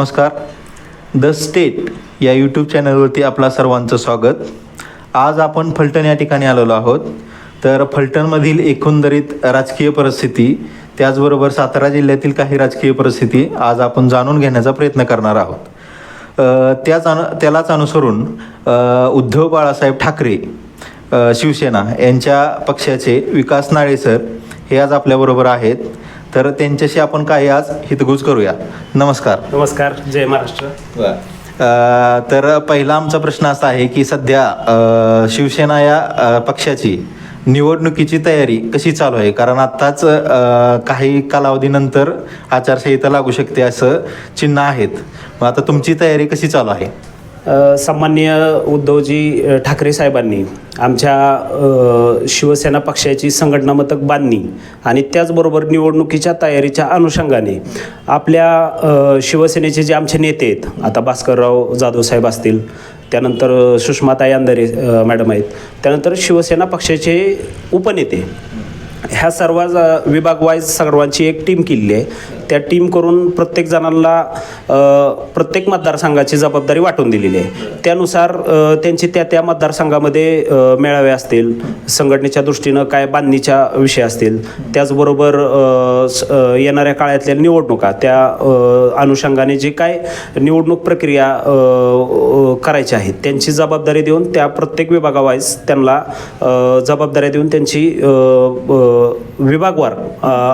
नमस्कार. The state या YouTube चॅनलवरती आपला सर्वांचं स्वागत. आज आपण फलटण या ठिकाणी आलेलो आहोत. तर फलटणमधील एकंदरीत राजकीय परिस्थिती त्याचबरोबर सातारा जिल्ह्यातील काही राजकीय परिस्थिती आज आपण जाणून घेण्याचा प्रयत्न करणार आहोत. त्याच अनु त्यालाच अनुसरून उद्धव बाळासाहेब ठाकरे शिवसेना यांच्या पक्षाचे विकास नाळे सर हे आज आपल्याबरोबर आहेत. तर त्यांच्याशी आपण काही आज हितगुज करूया. नमस्कार. नमस्कार. जय महाराष्ट्र. तर पहिला आमचा प्रश्न असा आहे की सध्या शिवसेना या पक्षाची निवडणुकीची तयारी कशी चालू आहे? कारण आत्ताच काही कालावधीनंतर आचारसंहिता लागू शकते असं चिन्ह आहेत. मग आता तुमची तयारी कशी चालू आहे? सन्मान्य उद्धवजी ठाकरे साहेबांनी आमच्या शिवसेना पक्षाची संघटनामतक बांधणी आणि त्याचबरोबर निवडणुकीच्या तयारीच्या अनुषंगाने आपल्या शिवसेनेचे जे आमचे नेते आहेत आता भास्करराव जाधव साहेब असतील त्यानंतर सुषमाताई अंधारे मॅडम आहेत त्यानंतर शिवसेना पक्षाचे उपनेते. ह्या सर्व विभाग वाईज सर्वांची एक टीम केलेली आहे. त्या टीम करून प्रत्येक जणांना प्रत्येक मतदारसंघाची जबाबदारी वाटून दिलेली आहे. त्यानुसार त्यांची त्या त्या मतदारसंघामध्ये मेळावे असतील संघटनेच्या दृष्टीनं काय बांधणीच्या विषय असतील त्याचबरोबर स- येणाऱ्या काळातल्या निवडणुका त्या अनुषंगाने जे काय निवडणूक प्रक्रिया करायच्या आहेत त्यांची जबाबदारी देऊन त्या प्रत्येक विभागावाईज त्यांना जबाबदाऱ्या देऊन त्यांची विभागवार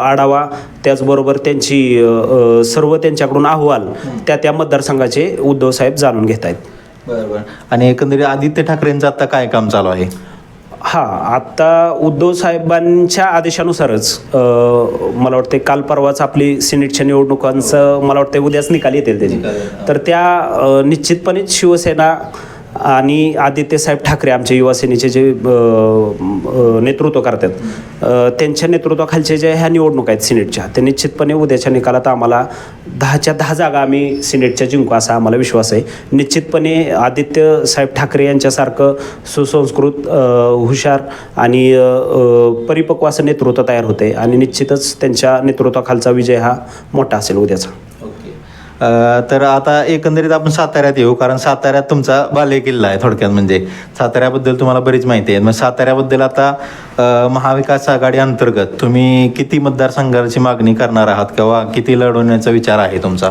आढावा त्याचबरोबर त्यांची अ, सर्व त्यांच्याकडून अहवाल त्या त्या मतदारसंघाचे उद्धव साहेब जाणून घेत आहेत. बरोबर आणि एकंदरीत आदित्य ठाकरेंचं आता काय काम चालू आहे? हां आत्ता उद्धव साहेबांच्या आदेशानुसारच मला वाटते काल परवाच आपली सिनेटच्या निवडणुकांचं मला वाटतं उद्याच निकाल येतील त्याचे. तर त्या निश्चितपणेच शिवसेना आणि आदित्य साहेब ठाकरे आमचे युवासेनेचे जे नेतृत्व करतात त्यांच्या नेतृत्वाखालचे ज्या ह्या निवडणूक आहेत सिनेटच्या ते निश्चितपणे उद्याच्या निकालात आम्हाला दहाच्या दहा जागा आम्ही सिनेटच्या जिंकू असा आम्हाला विश्वास आहे. निश्चितपणे आदित्य साहेब ठाकरे यांच्यासारखं सुसंस्कृत हुशार आणि परिपक्व असं नेतृत्व तयार होते आणि निश्चितच त्यांच्या नेतृत्वाखालचा विजय हा मोठा असेल उद्याचा. तर आता एकंदरीत आपण साताऱ्यात येऊ कारण साताऱ्यात तुमचा बाले किल्ला आहे थोडक्यात म्हणजे. साताऱ्याबद्दल तुम्हाला बरीच माहिती आहे. मग साताऱ्याबद्दल आता महाविकास आघाडी अंतर्गत तुम्ही किती मतदारसंघाची मागणी करणार आहात किंवा किती लढवण्याचा विचार आहे तुमचा?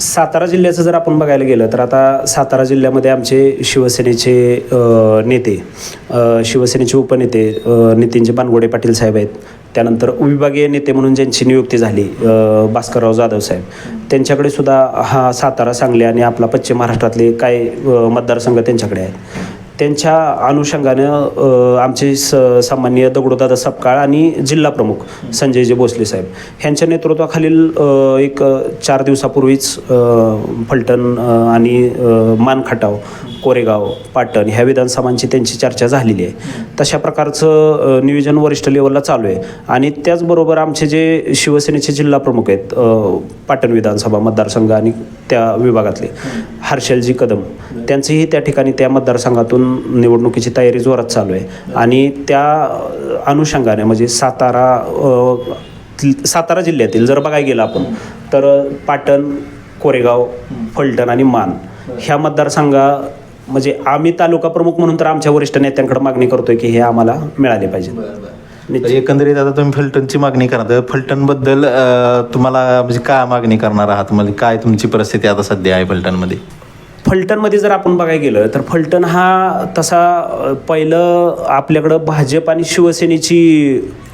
सातारा जिल्ह्याचं जर आपण बघायला गेलं तर आता सातारा जिल्ह्यामध्ये आमचे शिवसेनेचे नेते शिवसेनेचे उपनेते नितीनजी बानगोडे पाटील साहेब आहेत. त्यानंतर विभागीय नेते म्हणून ज्यांची नियुक्ती झाली भास्करराव जाधव साहेब त्यांच्याकडे सुद्धा हा सातारा सांगली आणि आपला पश्चिम महाराष्ट्रातले काय मतदारसंघ त्यांच्याकडे आहेत. त्यांच्या अनुषंगानं आमचे स सामान्य दगडोदादा सपकाळ आणि जिल्हा प्रमुख संजयजी भोसले साहेब. ह्यांच्या नेतृत्वाखालील एक चार दिवसापूर्वीच फलटण आणि मानखटाव कोरेगाव पाटण ह्या विधानसभांची त्यांची चर्चा झालेली आहे. तशा प्रकारचं नियोजन वरिष्ठ लेवलला चालू आहे. आणि त्याचबरोबर आमचे जे शिवसेनेचे जिल्हा प्रमुख आहेत पाटण विधानसभा मतदारसंघ आणि त्या विभागातले. हर्षलजी कदम. त्यांचीही त्या ठिकाणी त्या मतदारसंघातून निवडणुकीची तयारी जोरात चालू आहे. आणि त्या अनुषंगाने म्हणजे सातारा सातारा जिल्ह्यातील जर बघायला गेलं आपण तर पाटण कोरेगाव फलटण आणि मान ह्या मतदारसंघा म्हणजे आम्ही तालुका प्रमुख म्हणून तर आमच्या वरिष्ठ नेत्यांकडे मागणी करतोय की हे आम्हाला मिळाले पाहिजे तर एकंदरीत आता तुम्ही फलटणची मागणी करणार तर फलटणबद्दल तुम्हाला म्हणजे काय मागणी करणार आहात? म्हणजे काय तुमची परिस्थिती आता सध्या आहे फलटणमध्ये? फलटणमध्ये जर आपण बघायला गेलं तर फलटण हा तसा पहिलं आपल्याकडं भाजप आणि शिवसेनेची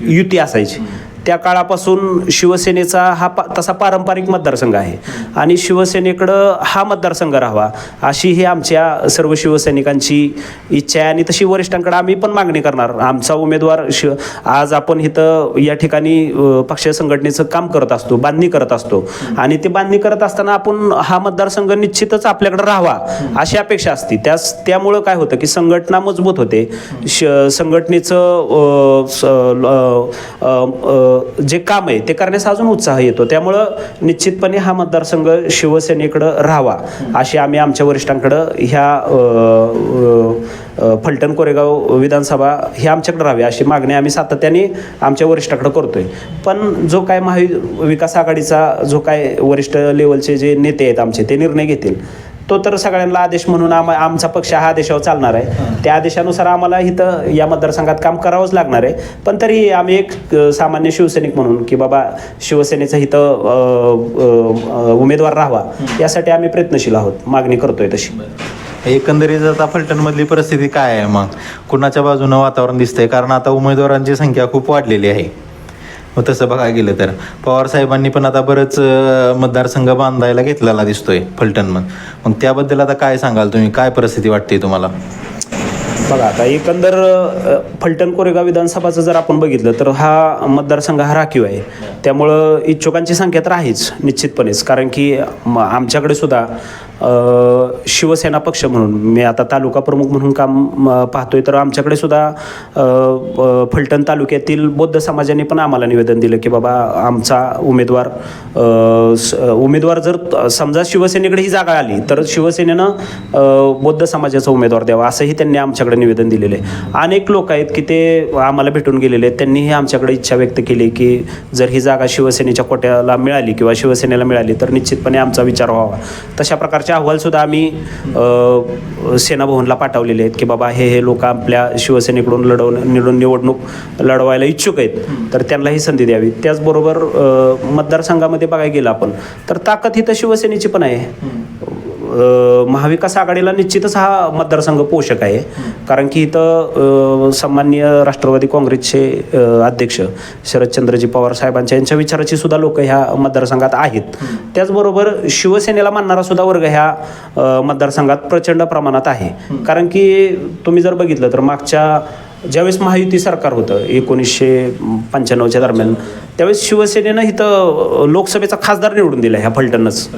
युती असायची. त्या काळापासून शिवसेनेचा हा पा तसा पारंपरिक मतदारसंघ आहे. आणि शिवसेनेकडं हा मतदारसंघ राहावा अशी ही आमच्या सर्व शिवसैनिकांची इच्छा आहे. आणि तशी वरिष्ठांकडे आम्ही पण मागणी करणार. आमचा उमेदवार शिव आज आपण इथं या ठिकाणी पक्षीय पक्ष संघटनेचं काम करत असतो बांधणी करत असतो. आणि ते बांधणी करत असताना आपण हा मतदारसंघ निश्चितच आपल्याकडे राहावा अशी अपेक्षा असते. त्यास त्यामुळं काय होतं की संघटना मजबूत होते. श संघटनेचं स- जे काम आहे ते करण्यास अजून उत्साह येतो. त्यामुळं निश्चितपणे हा मतदारसंघ शिवसेनेकडं राहावा अशी आम्ही आमच्या वरिष्ठांकडं ह्या फलटण कोरेगाव विधानसभा ही आमच्याकडे राहावी अशी मागणी आम्ही सातत्याने आमच्या वरिष्ठाकडे करतोय. पण जो काय महाविकास आघाडीचा जो काय वरिष्ठ लेवलचे जे नेते आहेत आमचे ते निर्णय घेतील. तो तर सगळ्यांना आदेश म्हणून आम आमचा पक्ष हा आदेशावर चालणार आहे. त्या आदेशानुसार आम्हाला इथं या मतदारसंघात काम करावंच लागणार आहे. पण तरी आम्ही एक सामान्य शिवसैनिक म्हणून की बाबा शिवसेनेचा इथं उमेदवार राहावा यासाठी आम्ही प्रयत्नशील आहोत. मागणी करतोय तशी. एकंदरीत आता फलटणमधली परिस्थिती काय आहे मग? कुणाच्या बाजूनं वातावरण दिसतंय? कारण आता उमेदवारांची संख्या खूप वाढलेली आहे. मग तसं बघायला गेलं तर. पवार साहेबांनी पण आता बरंच मतदारसंघ बांधायला घेतलेला दिसतोय फलटणमध्ये मग त्याबद्दल आता काय सांगाल तुम्ही? काय परिस्थिती वाटते तुम्हाला? बघा आता एकंदर फलटण कोरेगाव विधानसभाचं जर आपण बघितलं तर हा मतदारसंघ हा राखीव आहे. त्यामुळं इच्छुकांची संख्या तर आहेच निश्चितपणेच. कारण की म- आमच्याकडे सुद्धा शिवसेना पक्ष म्हणून मी आता तालुका प्रमुख म्हणून काम पाहतोय तर आमच्याकडे सुद्धा फलटण तालुक्यातील बौद्ध समाजाने पण आम्हाला निवेदन दिलं की बाबा आमचा उमेदवार स- उमेदवार जर समजा शिवसेनेकडे ही जागा आली तर शिवसेनेनं बौद्ध समाजाचा उमेदवार द्यावा असंही त्यांनी आमच्याकडे निवेदन दिलेलं आहे. अनेक लोक आहेत की ते आम्हाला भेटून गेलेले आहेत त्यांनीही आमच्याकडे इच्छा व्यक्त केली की जर ही जागा शिवसेनेच्या कोट्याला मिळाली किंवा शिवसेनेला मिळाली तर निश्चितपणे आमचा विचार व्हावा. तशा प्रकारचे अहवालसुद्धा आम्ही सेनाभवनला पाठवलेले आहेत की बाबा हे हे लोक आपल्या शिवसेनेकडून लढवणं निवडून निवडणूक लढवायला इच्छुक आहेत. तर त्यांना ही संधी द्यावी. त्याचबरोबर मतदारसंघामध्ये बघायला गेलं आपण तर ताकद ही तर शिवसेनेची पण आहे. महाविकास आघाडीला निश्चितच हा मतदारसंघ पोषक आहे. कारण की इथं सामान्य राष्ट्रवादी काँग्रेसचे अध्यक्ष शरदचंद्रजी पवार साहेबांच्या यांच्या विचाराची सुद्धा लोक ह्या मतदारसंघात आहेत. त्याचबरोबर शिवसेनेला मानणारा सुद्धा वर्ग ह्या मतदारसंघात प्रचंड प्रमाणात आहे. कारण की तुम्ही जर बघितलं तर मागच्या ज्यावेळेस महायुती सरकार होतं एकोणीसशे पंच्याण्णवच्या दरम्यान त्यावेळेस शिवसेनेनं इथं लोकसभेचा खासदार निवडून दिला ह्या फलटणच.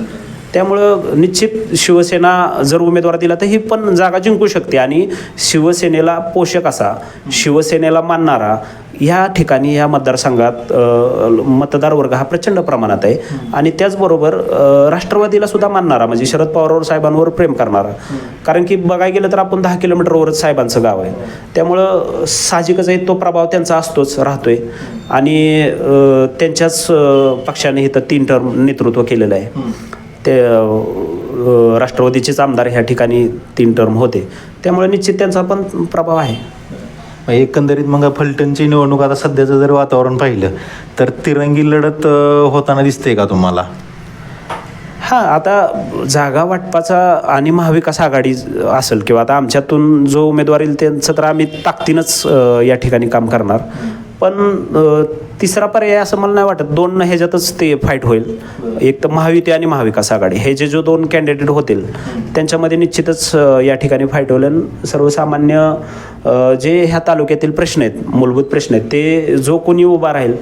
त्यामुळं निश्चित शिवसेना जर उमेदवार दिला तर ही पण जागा जिंकू शकते. आणि शिवसेनेला पोषक असा शिवसेनेला मानणारा ह्या ठिकाणी ह्या मतदारसंघात मतदार वर्ग हा प्रचंड प्रमाणात आहे. आणि त्याचबरोबर राष्ट्रवादीला सुद्धा मानणारा म्हणजे शरद पवार साहेबांवर प्रेम करणारा. कारण की बघायला गेलं तर आपण दहा किलोमीटरवरच साहेबांचं गाव आहे. त्यामुळं साहजिकच आहे तो प्रभाव त्यांचा असतोच राहतोय. आणि त्यांच्याच पक्षाने इथं तीन टर्म नेतृत्व केलेलं आहे. ते राष्ट्रवादीचेच आमदार ह्या ठिकाणी तीन टर्म होते. त्यामुळे निश्चित त्यांचा पण प्रभाव आहे. एकंदरीत मग फलटणची निवडणूक आता सध्याचं जर वातावरण पाहिलं तर तिरंगी लढत होताना दिसते का तुम्हाला? हां आता जागा वाटपाचा आणि महाविकास आघाडी असेल किंवा आता आमच्यातून जो उमेदवार येईल त्यांचं तर आम्ही ताकदीनंच या ठिकाणी काम करणार. पण तिसरा पर्याय असं मला नाही वाटत. दोन ह्याच्यातच ते फाईट होईल. एक तर महायुती आणि महाविकास आघाडी. हे जे जो दोन कॅन्डिडेट होतील त्यांच्यामध्ये निश्चितच या ठिकाणी फाईट होईल. आणि सर्वसामान्य जे ह्या तालुक्यातील प्रश्न आहेत मूलभूत प्रश्न आहेत ते जो कोणी उभा राहील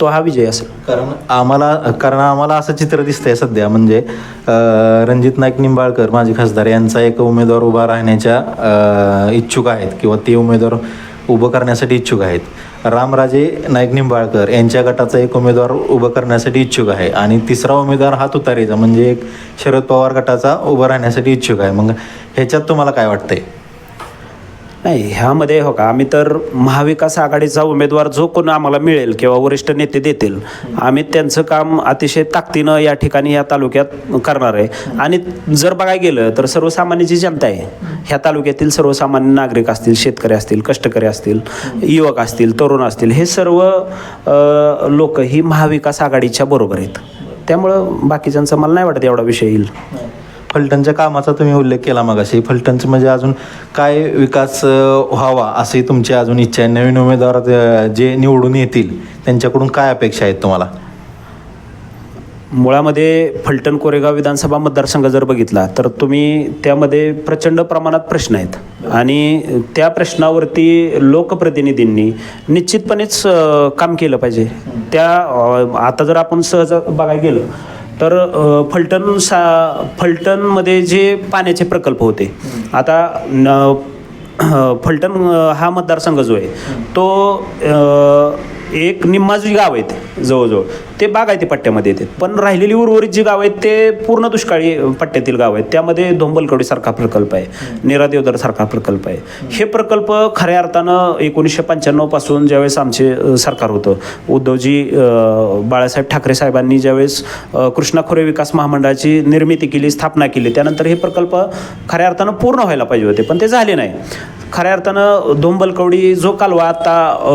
तो हा विजय असेल. कारण आम्हाला कारण आम्हाला असं चित्र दिसतंय सध्या. म्हणजे रणजित नाईक निंबाळकर माजी खासदार यांचा एक उमेदवार उभा राहण्याच्या इच्छुक आहेत. किंवा ते उमेदवार उभं करण्यासाठी इच्छुक आहेत. रामराजे नाईक निंबाळकर यांच्या गटाचा एक उमेदवार उभं करण्यासाठी इच्छुक आहे आणि तिसरा उमेदवार हा तुतारीचा म्हणजे एक शरद पवार गटाचा उभं राहण्यासाठी इच्छुक आहे. मग ह्याच्यात तुम्हाला काय वाटतंय? नाही ह्यामध्ये हो का आम्ही तर महाविकास आघाडीचा उमेदवार जो कोण आम्हाला मिळेल किंवा वरिष्ठ नेते देतील आम्ही त्यांचं काम अतिशय ताकदीनं या ठिकाणी या तालुक्यात करणार आहे. आणि जर बघायला गेलं तर सर्वसामान्य जी जनता आहे ह्या तालुक्यातील सर्वसामान्य नागरिक असतील शेतकरी असतील कष्टकरी असतील युवक असतील तरुण असतील हे सर्व लोक ही महाविकास आघाडीच्या बरोबर आहेत. त्यामुळं बाकीच्यांचा मला नाही वाटत एवढा विषय येईल. फलटणच्या कामाचा तुम्ही उल्लेख केला मगाशी. फलटणचं म्हणजे अजून काय विकास व्हावा अशी तुमची अजून इच्छा आहे? नवीन उमेदवार जे निवडून येतील त्यांच्याकडून काय अपेक्षा आहेत तुम्हाला? मुळामध्ये फलटण कोरेगाव विधानसभा मतदारसंघ जर बघितला तर तुम्ही त्यामध्ये प्रचंड प्रमाणात प्रश्न आहेत. आणि त्या प्रश्नावरती लोकप्रतिनिधींनी निश्चितपणेच काम केलं पाहिजे. त्या आता जर आपण सहज बघायला गेलं तर फलटण सा फलटणमध्ये जे पाण्याचे प्रकल्प होते आता न फलटण हा मतदारसंघ जो आहे तो एक निम्मा जी गाव आहेत जवळजवळ ते बागायती पट्ट्यामध्ये येतात. पण राहिलेली उर्वरित जी गाव आहेत ते पूर्ण दुष्काळी पट्ट्यातील गाव आहेत. त्यामध्ये धोंबलकवडी सारखा प्रकल्प आहे नेरा देवदर सारखा प्रकल्प आहे. हे प्रकल्प खऱ्या अर्थानं एकोणीसशे पंच्याण्णवपासून ज्यावेळेस आमचे सरकार होतं उद्धवजी बाळासाहेब ठाकरे साहेबांनी ज्यावेळेस कृष्णा खोरे विकास महामंडळाची निर्मिती केली स्थापना केली त्यानंतर हे प्रकल्प खऱ्या अर्थानं पूर्ण व्हायला पाहिजे होते. पण ते झाले नाही. खऱ्या अर्थानं धोंबलकवडी जो कालवा आता अ,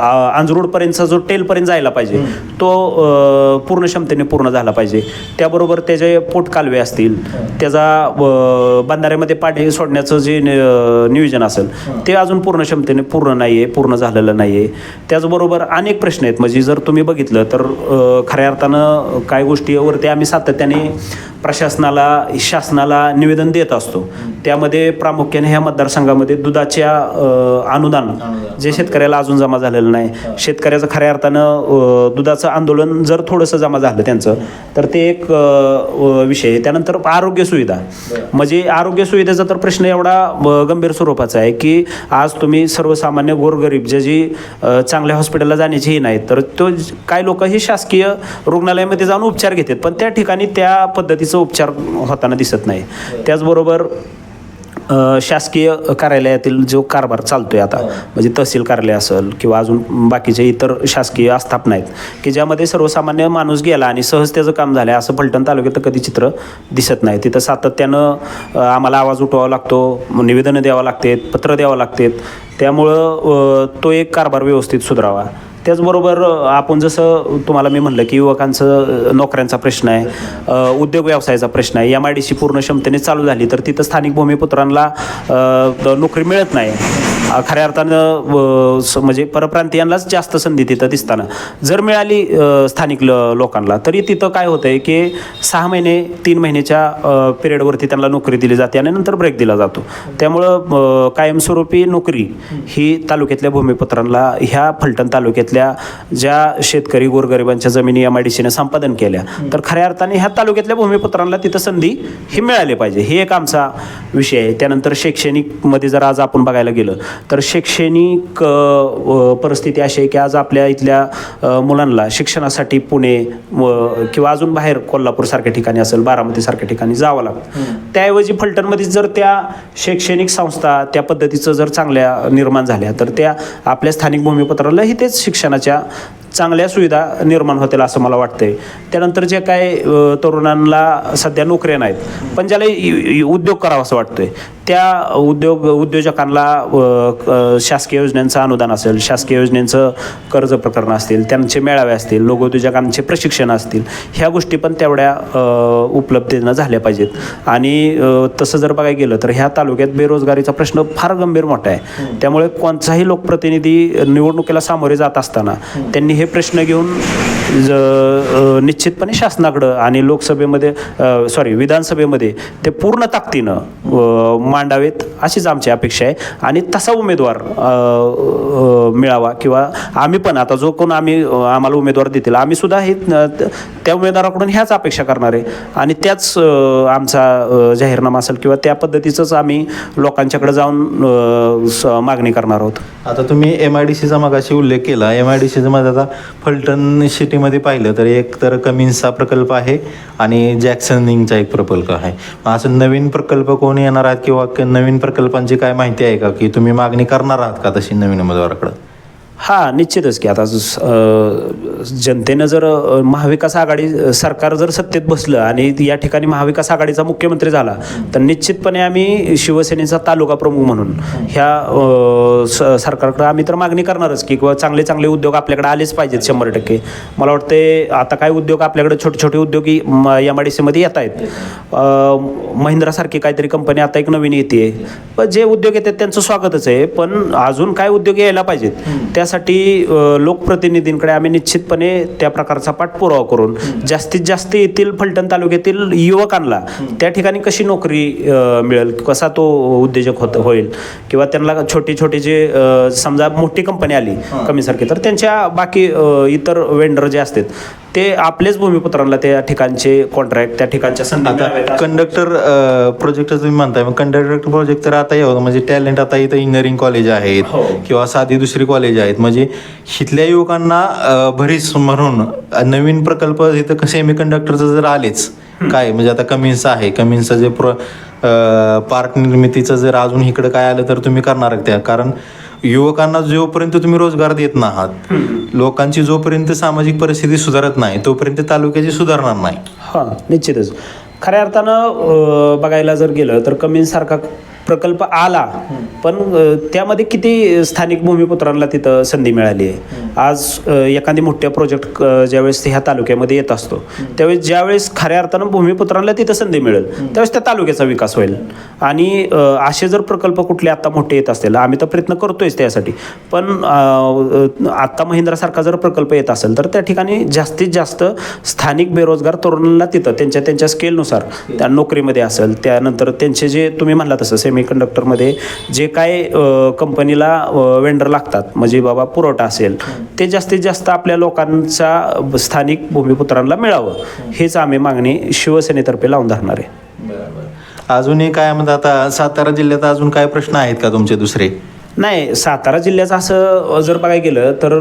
आ- आंजरोडपर्यंतचा जो टेलपर्यंत जायला पाहिजे तो पूर्ण क्षमतेने पूर्ण झाला पाहिजे. त्याबरोबर त्याचे पोट कालवे असतील त्याचा बंधाऱ्यामध्ये पाणी सोडण्याचं जे नियोजन असेल ते अजून पूर्ण क्षमतेने पूर्ण नाही आहे पूर्ण झालेलं नाही आहे त्याचबरोबर अनेक प्रश्न आहेत. म्हणजे जर तुम्ही बघितलं तर खऱ्या अर्थानं काही गोष्टीवरती आम्ही सातत्याने प्रशासनाला शासनाला निवेदन देत असतो. त्यामध्ये प्रामुख्याने ह्या मतदारसंघामध्ये दुधाच्या अनुदान जे शेतकऱ्याला अजून जमा झालेलं नाही. शेतकऱ्याचं खऱ्या अर्थानं दुधाचं आंदोलन जर थोडंसं जमा झालं त्यांचं तर ते एक विषय आहे. त्यानंतर आरोग्य सुविधा. म्हणजे आरोग्य सुविधेचा तर प्रश्न एवढा गंभीर स्वरूपाचा आहे की आज तुम्ही सर्वसामान्य गोरगरीब जे जी चांगल्या हॉस्पिटलला जाण्याचीही नाहीत तर तो काय लोक ही शासकीय रुग्णालयामध्ये जाऊन उपचार घेतात. पण त्या ठिकाणी त्या पद्धतीचं उपचार होताना दिसत नाही. त्याचबरोबर शासकीय कार्यालयातील जो कारभार चालतोय आता म्हणजे तहसील कार्यालय असेल किंवा अजून बाकीचे इतर शासकीय आस्थापना आहेत की ज्यामध्ये सर्वसामान्य माणूस गेला आणि सहज त्याचं काम झालं असं फलटण तालुक्यात कधी चित्र दिसत नाही. तिथं सातत्यानं आम्हाला आवाज उठवावा लागतो निवेदनं द्यावं लागतात पत्र द्यावं लागतात. त्यामुळं तो एक कारभार व्यवस्थित सुधारावा. त्याचबरोबर आपण जसं तुम्हाला मी म्हणलं की युवकांचं नोकऱ्यांचा प्रश्न आहे उद्योग व्यवसायाचा प्रश्न आहे एम आय डी सी पूर्ण क्षमतेने चालू झाली तर तिथं स्थानिक भूमिपुत्रांना नोकरी मिळत नाही. खऱ्या अर्थानं स- म्हणजे परप्रांतीयांनाच जास्त संधी तिथं दिसताना. जर मिळाली स्थानिक ल लोकांना तरी तिथं काय होतं आहे की सहा महिने तीन महिन्याच्या पिरियडवरती त्यांना नोकरी दिली जाते आणि नंतर ब्रेक दिला जातो. त्यामुळं कायमस्वरूपी नोकरी ही तालुक्यातल्या भूमिपुत्रांना ह्या फलटण तालुक्यात तालुक्यातल्या ज्या शेतकरी गोरगरिबांच्या जमिनी एम आय डी सीने संपादन केल्या. तर खऱ्या अर्थाने ह्या तालुक्यातल्या भूमिपुत्रांना तिथं संधी ही मिळाली पाहिजे. ही एक आमचा विषय आहे. त्यानंतर शैक्षणिकमध्ये जर आज आपण बघायला गेलं तर शैक्षणिक परिस्थिती अशी आहे की आज आपल्या इथल्या मुलांना शिक्षणासाठी पुणे किंवा अजून बाहेर कोल्हापूरसारख्या ठिकाणी असेल बारामतीसारख्या ठिकाणी जावं लागतं. त्याऐवजी फलटणमध्ये जर त्या शैक्षणिक संस्था त्या पद्धतीचं जर चांगल्या निर्माण झाल्या तर त्या आपल्या स्थानिक भूमिपत्राला ही तेच शिक्षणाच्या चांगल्या सुविधा निर्माण होतील असं मला वाटतंय. त्यानंतर जे काय तरुणांना सध्या नोकऱ्या नाहीत पण ज्याला इ- उद्योग करावा असं वाटतोय त्या उद्योग उद्योजकांना क- शासकीय योजनांचं अनुदान असेल शासकीय योजनेचं कर्ज प्रकरण असतील त्यांचे मेळावे असतील लोकोद्योजकांचे प्रशिक्षण असतील ह्या गोष्टी पण तेवढ्या उपलब्धतेनं झाल्या पाहिजेत. आणि तसं जर बघायला गेलं तर ह्या तालुक्यात बेरोजगारीचा प्रश्न फार गंभीर मोठा आहे. त्यामुळे कोणताही लोकप्रतिनिधी निवडणुकीला सामोरे जात असताना त्यांनी हे प्रश्न घेऊन ज- निश्चितपणे शासनाकडं आणि लोकसभेमध्ये सॉरी विधानसभेमध्ये ते पूर्ण ताकदीनं मांडावेत अशीच आमची अपेक्षा आहे. आणि तसा उमेदवार मिळावा किंवा आम्ही पण आता जो कोण आम्ही आम्हाला उमेदवार देतील आम्ही सुद्धा हे त्या उमेदवाराकडून ह्याच अपेक्षा करणार आहे. आणि त्याच आमचा जाहीरनामा असेल किंवा त्या पद्धतीचंच आम्ही लोकांच्याकडे जाऊन स- मागणी करणार आहोत. आता तुम्ही एम आय डी सीचा मगाशी उल्लेख केला. एम आय डी सीचा मध्ये आता फलटण सिटीमध्ये पाहिलं तर एक तर कमिन्सचा प्रकल्प आहे आणि जॅक्सनिंगचा एक प्रकल्प आहे. मग असं नवीन प्रकल्प कोण येणार आहेत किंवा नवीन प्रकल्पांची काय माहिती आहे का? की तुम्ही मागणी करणार आहात का तशी नवीन उमेदवाराकडं? हां निश्चितच की. आता जनतेनं जर महाविकास आघाडी सरकार जर सत्तेत बसलं आणि या ठिकाणी महाविकास आघाडीचा मुख्यमंत्री झाला तर निश्चितपणे आम्ही शिवसेनेचा तालुका प्रमुख म्हणून ह्या स- सरकारकडे आम्ही तर मागणी करणारच की किंवा चांगले चांगले उद्योग आपल्याकडे आलेच पाहिजेत शंभर टक्के. मला वाटते आता काय उद्योग आपल्याकडे छोटे छोटे उद्योगी एम आय डी सीमध्ये येत आहेत. महिंद्रासारखी काहीतरी कंपनी आता एक नवीन येते जे उद्योग येतात त्यांचं स्वागतच आहे पण अजून काय उद्योग यायला पाहिजेत? त्यासाठी लोकप्रतिनिधींकडे आम्ही निश्चितपणे त्या प्रकारचा पाठपुरावा करून जास्तीत जास्त येथील फलटण तालुक्यातील युवकांना त्या ठिकाणी कशी नोकरी मिळेल? कसा तो उद्योजक होत होईल? किंवा त्यांना छोटी छोटी जे समजा मोठी कंपनी आली कमीसारखी तर त्यांच्या बाकी इतर वेंडर जे असतात ते आपलेच भूमिपुत्रांना त्या ठिकाणचे कॉन्ट्रॅक्ट त्या ठिकाणच्या संधी आता. कंडक्टर प्रोजेक्ट तुम्ही म्हणताय मग कंडक्टर प्रोजेक्ट तर आता येऊ म्हणजे टॅलेंट आता इथं इंजिनिअरिंग कॉलेज आहेत हो. किंवा साधी दुसरी कॉलेज आहेत. म्हणजे इथल्या युवकांना अ, भरीस म्हणून नवीन प्रकल्प इथं सेमी कंडक्टरचं जर आलेच काय? म्हणजे आता कमिन्स आहे. कमिन्सचं जे प्र पार्ट निर्मितीचं जर अजून इकडं काय आलं तर तुम्ही करणार त्या. कारण युवकांना जोपर्यंत तुम्ही रोजगार देत नाहात लोकांची जोपर्यंत सामाजिक परिस्थिती सुधारत नाही तोपर्यंत तालुक्याची सुधारणार नाही. हां निश्चितच. खऱ्या अर्थानं अं, बघायला जर गेलं तर कमींसारखा प्रकल्प आला पण त्यामध्ये किती स्थानिक भूमिपुत्रांना तिथं संधी मिळाली आहे? आज एखादी मोठ्या प्रोजेक्ट ज्यावेळेस ह्या तालुक्यामध्ये येत असतो त्यावेळेस ज्यावेळेस खऱ्या अर्थानं भूमिपुत्रांना तिथं संधी मिळेल त्यावेळेस त्या तालुक्याचा विकास होईल. आणि असे जर प्रकल्प कुठले आत्ता मोठे येत असतील आम्ही तर प्रयत्न करतोयच त्यासाठी पण आत्ता महिंद्रासारखा जर प्रकल्प येत असेल तर त्या ठिकाणी जास्तीत जास्त स्थानिक बेरोजगार तरुणांना तिथं त्यांच्या त्यांच्या स्केलनुसार त्या नोकरीमध्ये असेल त्यानंतर त्यांचे जे तुम्ही म्हणला तसं सेमी कंडक्टरमध्ये जे काय कंपनीला वेंडर लागतात म्हणजे बाबा पुरवठा असेल ते जास्तीत जास्त आपल्या लोकांचा स्थानिक भूमिपुत्रांना मिळावं. हेच आम्ही मागणी शिवसेनेतर्फे लावून धरणार आहे. अजूनही काय म्हणतात आता सातारा जिल्ह्यात अजून काय प्रश्न आहेत का तुमचे दुसरे? नाही सातारा जिल्ह्याचं असं जर बघायला गेलं तर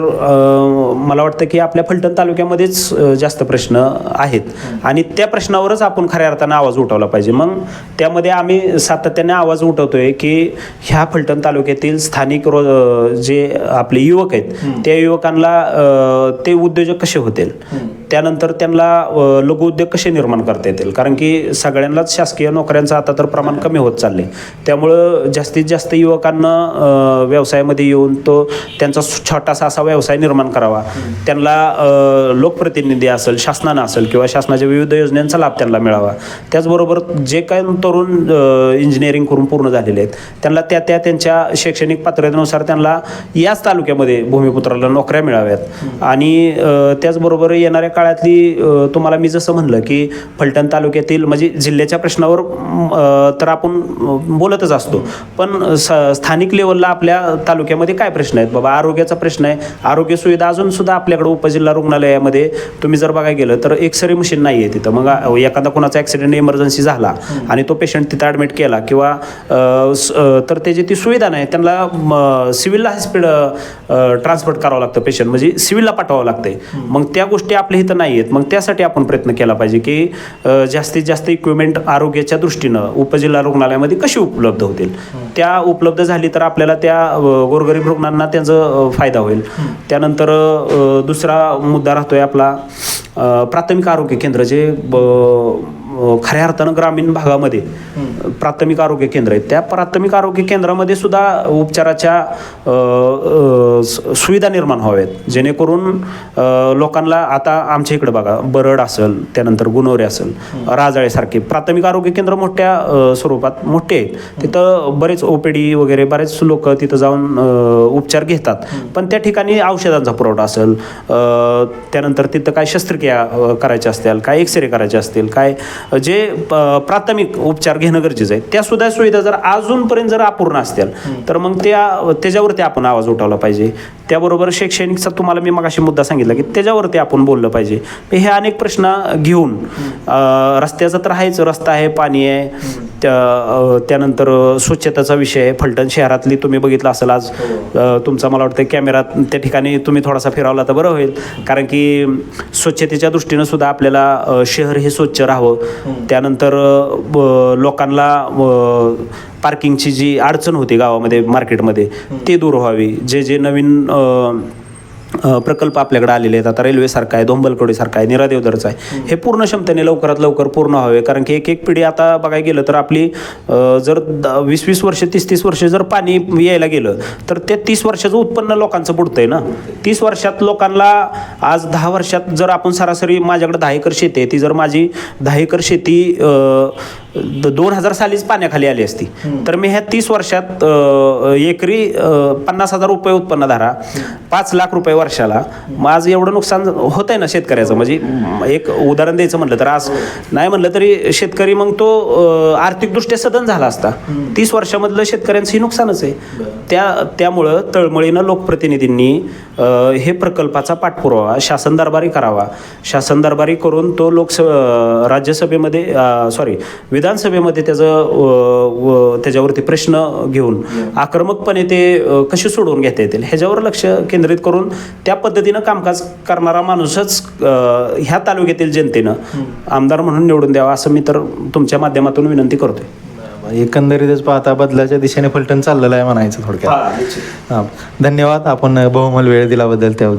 मला वाटतं की आपल्या फलटण तालुक्यामध्येच जास्त प्रश्न आहेत. आणि त्या प्रश्नावरच आपण खऱ्या अर्थानं आवाज उठवला पाहिजे. मग त्यामध्ये आम्ही सातत्याने आवाज उठवतोय की ह्या फलटण तालुक्यातील स्थानिक रो जे आपले युवक आहेत त्या युवकांना ते उद्योजक कसे होतील? त्यानंतर त्यांना लघुउद्योग कसे निर्माण करता येतील? कारण की सगळ्यांनाच शासकीय नोकऱ्यांचं आता तर प्रमाण कमी होत चालले त्यामुळं जास्तीत जास्त युवकांना व्यवसायामध्ये येऊन तो त्यांचा छोटासा असा व्यवसाय निर्माण करावा. त्यांना लोकप्रतिनिधी असेल शासनानं असेल किंवा शासनाच्या विविध योजनांचा लाभ त्यांना मिळावा. त्याचबरोबर जे काही तरुण इंजिनिअरिंग करून पूर्ण झालेले आहेत त्यांना त्या त्या त्यांच्या शैक्षणिक पात्रतेनुसार त्यांना याच तालुक्यामध्ये भूमिपुत्राला नोकऱ्या मिळाव्यात. आणि त्याचबरोबर येणाऱ्या काळातली तुम्हाला मी जसं म्हणलं की फलटण तालुक्यातील म्हणजे जिल्ह्याच्या प्रश्नावर तर आपण बोलतच असतो. पण स स्थानिक लेवलला आपल्या तालुक्यामध्ये काय प्रश्न आहेत? बाबा आरोग्याचा प्रश्न आहे. आरोग्य सुविधा अजून सुद्धा आपल्याकडे उपजिल्हा रुग्णालयामध्ये तुम्ही जर बघायला गेलं तर एक्सरे मशीन नाही आहे तिथं. मग एखादा कोणाचा ॲक्सिडेंट इमर्जन्सी झाला आणि तो पेशंट तिथं ॲडमिट केला किंवा स- तर त्याची ती सुविधा नाही त्यांना सिव्हिलला हॉस्पिटल ट्रान्सपोर्ट करावं लागतं पेशंट म्हणजे सिव्हिलला पाठवावं लागतंय. मग त्या गोष्टी आपल्या इथं नाही आहेत मग त्यासाठी आपण प्रयत्न केला पाहिजे की जास्तीत जास्त इक्विपमेंट आरोग्याच्या दृष्टीनं उपजिल्हा रुग्णालयामध्ये कशी उपलब्ध होतील? त्या उपलब्ध झाली तर आपल्याला त्या गोरगरीब रुग्णांना त्यांचा फायदा होईल. त्यानंतर दुसरा मुद्दा राहतोय आपला प्राथमिक आरोग्य केंद्र जे ब- खऱ्या अर्थानं ग्रामीण भागामध्ये प्राथमिक आरोग्य केंद्र आहेत. त्या प्राथमिक आरोग्य केंद्रामध्ये सुद्धा उपचाराच्या सुविधा निर्माण व्हाव्यात. जेणेकरून लोकांना आता आमच्या इकडे बघा बरड असेल त्यानंतर गुणवरे असेल राजाळेसारखे प्राथमिक आरोग्य केंद्र मोठ्या स्वरूपात मोठे आहेत. तिथं बरेच ओपीडी वगैरे बरेच लोक तिथं जाऊन उपचार घेतात. पण त्या ठिकाणी औषधांचा पुरवठा असेल त्यानंतर तिथं काय शस्त्रक्रिया करायच्या असतील काय एक्सरे करायचे असतील काय जे प्राथमिक उपचार घेणं गरजेचं आहे त्या सुद्धा सुविधा जर अजूनपर्यंत जर अपूर्ण असतील तर मग त्या त्याच्यावरती आपण आवाज उठवला पाहिजे. त्याबरोबर शैक्षणिकचा तुम्हाला मी मगाशी मुद्दा सांगितला की त्याच्यावरती आपण बोललं पाहिजे. हे अनेक प्रश्न घेऊन रस्त्याचं तर आहेच रस्ता आहे पाणी आहे. त्या त्यानंतर स्वच्छताचा विषय आहे. फलटण शहरातली तुम्ही बघितलं असेल आज. अ, तुमचा मला वाटतं कॅमेरा त्या ठिकाणी तुम्ही थोडासा फिरवला तर बरं होईल. कारण की स्वच्छतेच्या दृष्टीनं सुद्धा आपल्याला शहर हे स्वच्छ राहावं. त्यानंतर अ, ब- लोकांना पार्किंगची जी अडचण होती गावामध्ये मार्केटमध्ये ते दूर व्हावी. जे जे नवीन प्रकल्प आपल्याकडे आलेले आहेत. आता रेल्वेसारखा आहे धोंबलकडीसारखा आहे निरादेवदरचा आहे. हे पूर्ण क्षमतेने लवकरात लवकर पूर्ण व्हावे कारण की एक एक पिढी आता बघायला गेलं तर आपली जर वीस वीस वर्ष तीस तीस वर्ष जर पाणी यायला गेलं तर ते तीस वर्षाचं उत्पन्न लोकांचं बुडतंय ना. तीस वर्षात लोकांना आज दहा वर्षात जर आपण सरासरी माझ्याकडे दहा एकर शेती आहे ती जर माझी दहा एकर शेती दोन हजार सालीच पाण्याखाली आली असती. तर मी ह्या तीस वर्षात एकरी पन्नास हजार रुपये उत्पन्न धरा पाच लाख रुपये वर्षाला. मग आज एवढं नुकसान होत आहे ना शेतकऱ्याचं? म्हणजे एक उदाहरण द्यायचं म्हटलं तर आज नाही म्हणलं तरी शेतकरी मग तो आर्थिकदृष्ट्या सदन झाला असता. तीस वर्षामधलं शेतकऱ्यांचं हे नुकसानच आहे. त्या त्यामुळं तळमळीनं लोकप्रतिनिधींनी हे प्रकल्पाचा पाठपुरावा शासन दरबारी करावा. शासन दरबारी करून तो लोकस राज्यसभेमध्ये सॉरी विधानसभेमध्ये त्याचं त्याच्यावरती प्रश्न घेऊन आक्रमकपणे ते कसे सोडवून घेता येतील ह्याच्यावर लक्ष केंद्रित करून त्या पद्धतीनं कामकाज करणारा माणूसच ह्या तालुक्यातील जनतेनं आमदार म्हणून निवडून द्यावा असं मी तर तुमच्या माध्यमातून विनंती करतोय. एकंदरीतच पाहता बदलाच्या दिशेने फलटण चाललेलं आहे म्हणायचं थोडक्यात. हां धन्यवाद. आपण बहुमल वेळ दिल्याबद्दल त्या